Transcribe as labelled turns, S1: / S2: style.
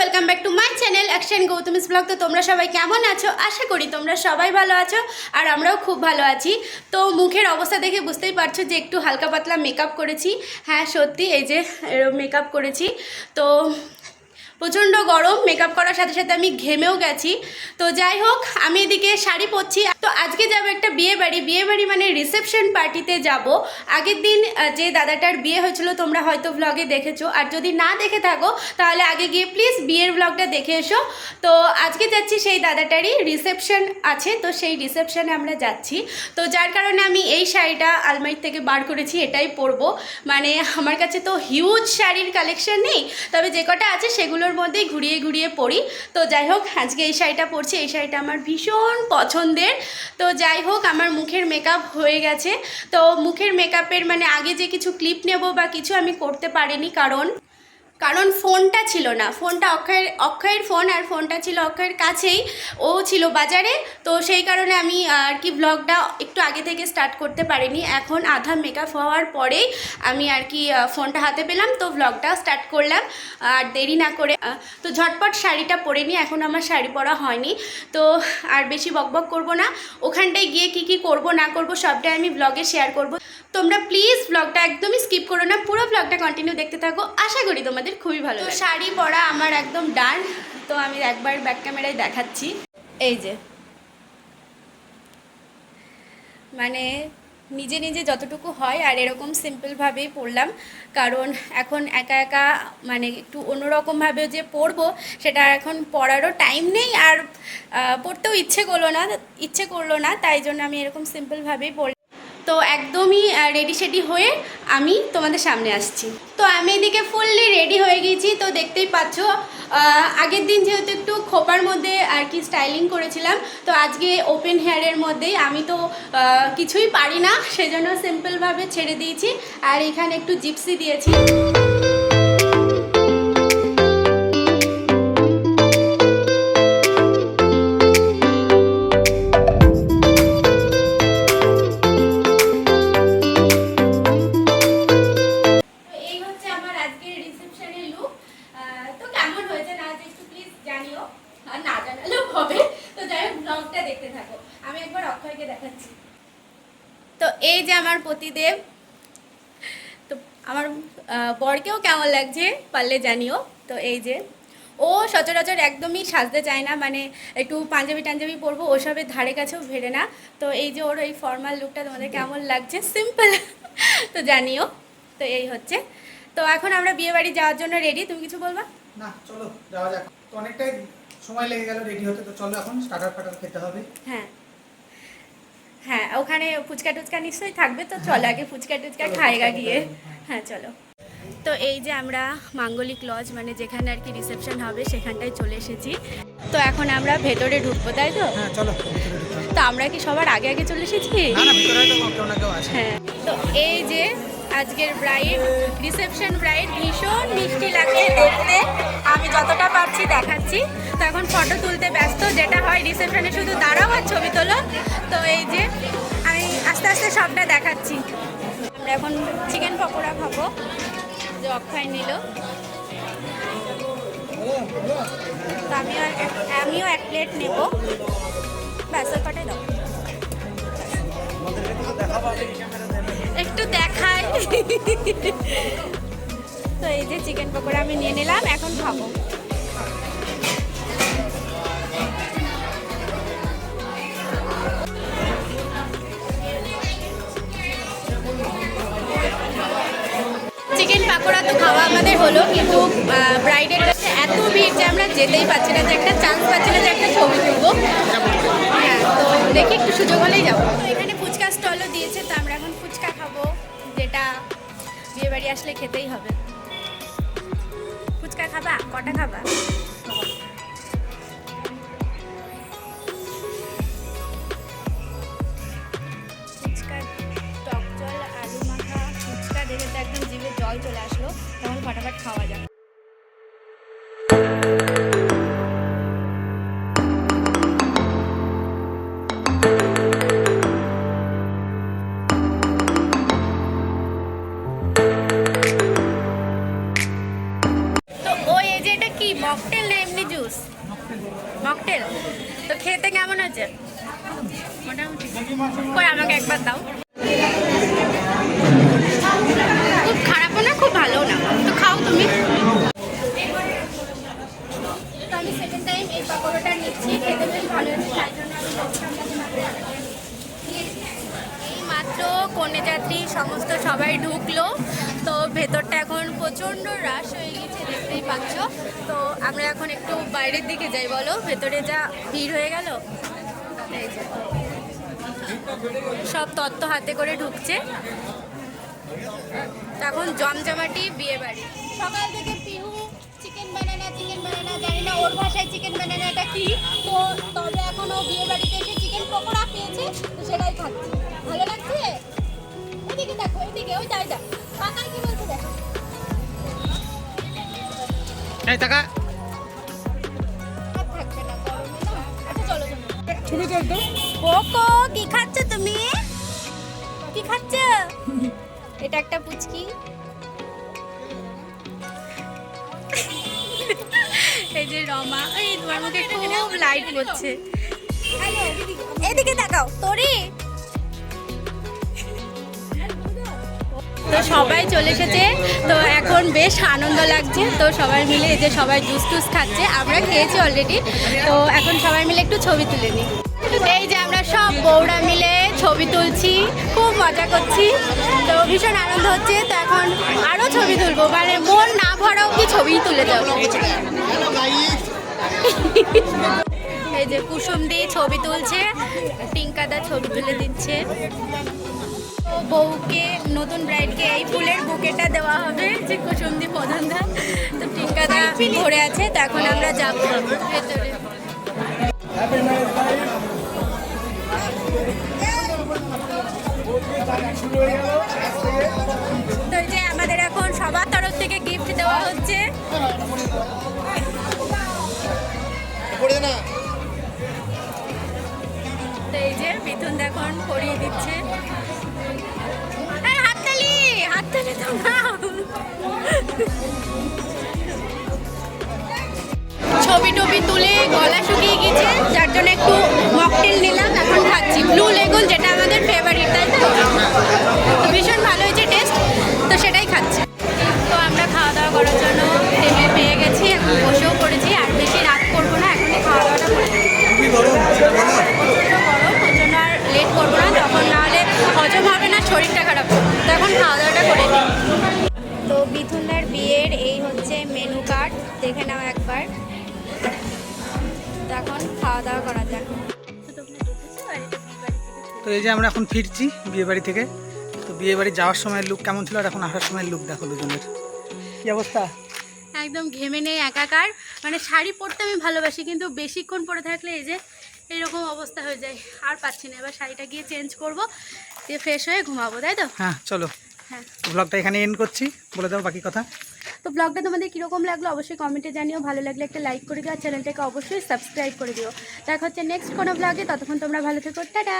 S1: Welcome back to my channel action Gautami's blog তো তোমরা সবাই কেমন আছো? আশা করি তোমরা সবাই ভালো আছো, আর আমরাও খুব ভালো আছি। তো মুখের অবস্থা দেখে বুঝতেই পারছ যে একটু হালকা পাতলা মেকআপ করেছি। হ্যাঁ সত্যি এই যে মেকআপ করেছি। তো প্রচণ্ড গরম মেকআপ করার সাথে সাথে আমি ঘেমেও গেছি। তো যাই হোক, আমি এদিকে শাড়ি পরছি। তো আজকে যাব একটা বিয়ে বাড়ি। বিয়ে বাড়ি মানে রিসেপশন পার্টিতে যাব। আগের দিন যে দাদাটার বিয়ে হয়েছিল, তোমরা হয়তো ব্লগে দেখেছ। আর যদি না দেখে থাকো, তাহলে আগে গিয়ে প্লিজ বিয়ের ব্লগটা দেখে এসো। তো আজকে যাচ্ছি সেই দাদাটারই রিসেপশন আছে। তো সেই রিসেপশনে আমরা যাচ্ছি। তো যার কারণে আমি এই শাড়িটা আলমারি থেকে বার করেছি, এটাই পরবো। মানে আমার কাছে তো হিউজ শাড়ির কালেকশন নেই। তবে যে কটা আছে সেগুলোর মধ্যেই ঘুরিয়ে ঘুরিয়ে পড়ি। তো যাই হোক, আজকে এই শাড়িটা পরছি, এই শাড়িটা আমার ভীষণ পছন্দের। তো যাই হোক, আমার মুখের মেকআপ হয়ে গেছে। তো মুখের মেকআপের মানে আগে যে কিছু ক্লিপ নেব বা কিছু আমি করতে পারিনি কারণ কারণ ফোনটা ছিল না। ফোনটা অক্ষয়ের অক্ষয়ের ফোন আর ফোনটা ছিল অক্ষয়ের কাছেই। ও ছিল বাজারে তো সেই কারণে আমি আর কি ব্লগটা একটু আগে থেকে স্টার্ট করতে পারিনি। এখন আধা মেকআপ হওয়ার পরেই আমি আর কি ফোনটা হাতে পেলাম তো ব্লগটা স্টার্ট করলাম। আর দেরি না করে তো ঝটপট শাড়িটা পরে নিই এখন আমার শাড়ি পরা হয়নি। তো আর বেশি বকবক করব না। ওখানটায় গিয়ে কি কি করব না করব সবটাই আমি ব্লগে শেয়ার করব। তোমরা প্লিজ ব্লগটা একদমই স্কিপ করো না পুরো ব্লগটা কন্টিনিউ দেখতে থাকো। আশা করি তোমাদের খুবই ভালো। শাড়ি পরা আমার একদম ডান তো আমি একবার ব্যাক ক্যামেরায় দেখাচ্ছি। এই যে মানে নিজে নিজে যতটুকু হয় আর এরকম সিম্পলভাবেই পড়লাম। কারণ এখন একা একা মানে একটু অন্যরকমভাবে যে পড়ব, সেটা এখন পড়ারও টাইম নেই আর পড়তেও ইচ্ছে করল না, ইচ্ছে করল না, তাই জন্য আমি এরকম সিম্পলভাবেই পড়ি তো একদমই রেডি সেডি হয়ে আমি তোমাদের সামনে আসছি। তো আমি এদিকে ফুললি রেডি হয়ে গেছি তো দেখতেই পাচ্ছ আগের দিন যেহেতু একটু খোপার মধ্যে আর কি স্টাইলিং করেছিলাম, তো আজকে ওপেন হেয়ারের মধ্যেই আমি তো কিছুই পারি না, সেজন্য সিম্পলভাবে ছেড়ে দিয়েছি। আর এখানে একটু জিপসি দিয়েছি। আমার বরকেও কেমন লাগছে পারলে জানিও। তো এই যে ও সচরাচর একদমই সাজতে চায় না মানে একটু পাঞ্জাবি টাঞ্জাবি পরবো ওসবের ধারে কাছেও ভেড়ে না। তো এই যে ওর এই ফর্মাল লুকটা তোমাদের কেমন লাগছে? সিম্পল তো জানিও। তো এই হচ্ছে। তো এখন আমরা বিয়ে বাড়ি যাওয়ার জন্য রেডি তুমি কিছু বলবা?
S2: না চলো যাওয়া যাক। তো অনেকটাই সময় লেগে গেল রেডি হতে তো চলো এখন স্টার্টার ফাটার খেতে হবে।
S1: হ্যাঁ। হ্যাঁ ওখানে ফুচকা টুচকা নিশ্চয়ই থাকবে তো চলো আগে ফুচকা টুচকা খাইগা গিয়ে। হ্যাঁ চলো। তো এই যে আমরা মাঙ্গলিক লজ মানে যেখানে আর কি রিসেপশন হবে সেখানটায় চলে এসেছি। তো এখন আমরা ভেতরে ঢুকবো তাই তো?
S2: হ্যাঁ চলো।
S1: তো আমরা কি সবার আগে আগে চলে এসেছি? হ্যাঁ তো এই যে আজকের ব্রাইড রিসেপশন ব্রাইড ভীষণ মিষ্টি লাগে দেখতে। পারছি তো এখন ফটো তুলতে ব্যস্ত, যেটা হয় রিসেপশনে শুধু দাঁড়াও আর ছবি তোলো। তো এই যে আমি আস্তে আস্তে সবটা দেখাচ্ছি। আমরা এখন চিকেন পকোড়া খাব। যে অক্ষয় নিল। আমিও আমিও এক প্লেট নেব। ব্যাস, ওই কটাই দাও। একটু দেখাই। তো এই যে চিকেন পকোড়া আমি নিয়ে নিলাম, এখন খাব। হলো, কিন্তু ব্রাইডের কাছে এত ভিড় যে আমরা যেতেই পারছি না, যে একটা চান্স পাচ্ছি না যে একটা ছবি তুলবো। হ্যাঁ তো দেখি একটু সুযোগ হলেই যাব। এখানে ফুচকা স্টলও দিয়েছে, তো আমরা এখন ফুচকা খাব, যেটা বিয়ে বাড়ি আসলে খেতেই হবে। ফুচকা খাবা? কটা খাবা? ফুচকা টক জল, আলু ফুচকা তো একদম জিভে জল চলে আসলো। ফটাফট খাওয়া যাবে তো ও এই এই যে এটা কি? মকটেল না এমনি জুস? মকটেল। তো খেতে কেমন আছে মোটামুটি। কই আমাকে একবার দাও। পাকোড়াটা নিচ্ছি খেতে বেশ ভালো হয়েছে তাই জন্য মাত্র সমস্ত সবাই ঢুকলো। তো ভেতরটা এখন প্রচণ্ড রাশ হয়ে গেছে দেখতেই পাচ্ছ। তো আমরা এখন একটু বাইরের দিকে যাই বলো। ভেতরে যা ভিড় হয়ে গেল সব তত্ত্ব হাতে করে ঢুকছে। এখন জমজমাটি বিয়ে বাড়ি সকাল থেকে পিহু বানানা চিকেন বানানা জানি না ওর ভাষায় চিকেন বানানাটা কি। তো তবে এখন ও বিয়ে বাড়িতে এসে চিকেন পকোড়া পেয়েছে তো সেটাই খাচ্ছে। ভালো লাগছে? ওইদিকে দেখো ওইদিকে ওই যাই দেখ কাকাই কি বলছে দেখো।
S2: এই টাকা
S1: আচ্ছা
S2: ছবি তো
S1: কোকো কি খাচ্ছ তুমি? কি খাচ্ছ? এটা একটা পুচকি। যে রমা এই তোমার খুব লাইট পড়ছে এদিকে তাকাও তোরি। তো সবাই চলে এসেছে তো এখন বেশ আনন্দ লাগছে। তো সবাই মিলে এই যে সবাই জুস টুস খাচ্ছে আমরা খেয়েছি অলরেডি তো এখন সবাই মিলে একটু ছবি তুলে নিই। এই যে আমরা সব বউরা মিলে ছবি তুলছি খুব মজা করছি। তো ভীষণ আনন্দ হচ্ছে। তো এখন আরও ছবি তুলবো। মানে মন না ভরা কি ছবি তুলে যাব এই যে কুসুম দিয়ে ছবি তুলছে টিঙ্কাদা ছবি তুলে দিচ্ছে। তো বউকে নতুন ব্রাইডকে এই ফুলের বুকেটা দেওয়া হবে যে কুসুম দি প্রধান দা। তো টিঙ্কাদা ভরে আছে তো এখন আমরা যাব। ভেতরে। তো এই যে আমাদের এখন সবার তরফ থেকে গিফট দেওয়া হচ্ছে। তো এই যে মিথুন এখন পরিয়ে দিচ্ছে। ছবি টবি তুলে গলা শুকিয়ে গেছে শরীরটা খারাপ। তো এখন খাওয়া দাওয়াটা করে নিই তো মিথুনদার বিয়ের এই হচ্ছে মেনু কার্ড দেখে নাও একবার। তো এখন খাওয়া দাওয়া করা যাক।
S2: তো এই যে আমরা এখন ফিরছি বিয়ে বাড়ি থেকে। তো বিয়ে বাড়ি যাওয়ার সময় লুক কেমন ছিল আর এখন আসার সময় লুক দেখো দুজনের। কি অবস্থা?
S1: একদম ঘেমে নেই একাকার। মানে শাড়ি পরতে আমি ভালোবাসি কিন্তু বেশিক্ষণ পরে থাকলে এই যে এরকম অবস্থা হয়ে যায়। আর পাচ্ছি না। এবার শাড়িটা গিয়ে চেঞ্জ করব। দিয়ে ফ্রেশ হয়ে ঘুমাবো তাই তো?
S2: হ্যাঁ চলো।
S1: হ্যাঁ।
S2: ব্লগটা এখানে এন্ড করছি। বলে দাও বাকি কথা।
S1: তো ব্লগটা তোমাদের কীরকম লাগল অবশ্যই কমেন্টে জানিও। ভালো লাগলে একটা লাইক করে দিও আর চ্যানেলটাকে অবশ্যই সাবস্ক্রাইব করে দিও। দেখা হচ্ছে নেক্সট কোনো ব্লগে ততক্ষণ তোমরা ভালো থেকো। টাটা!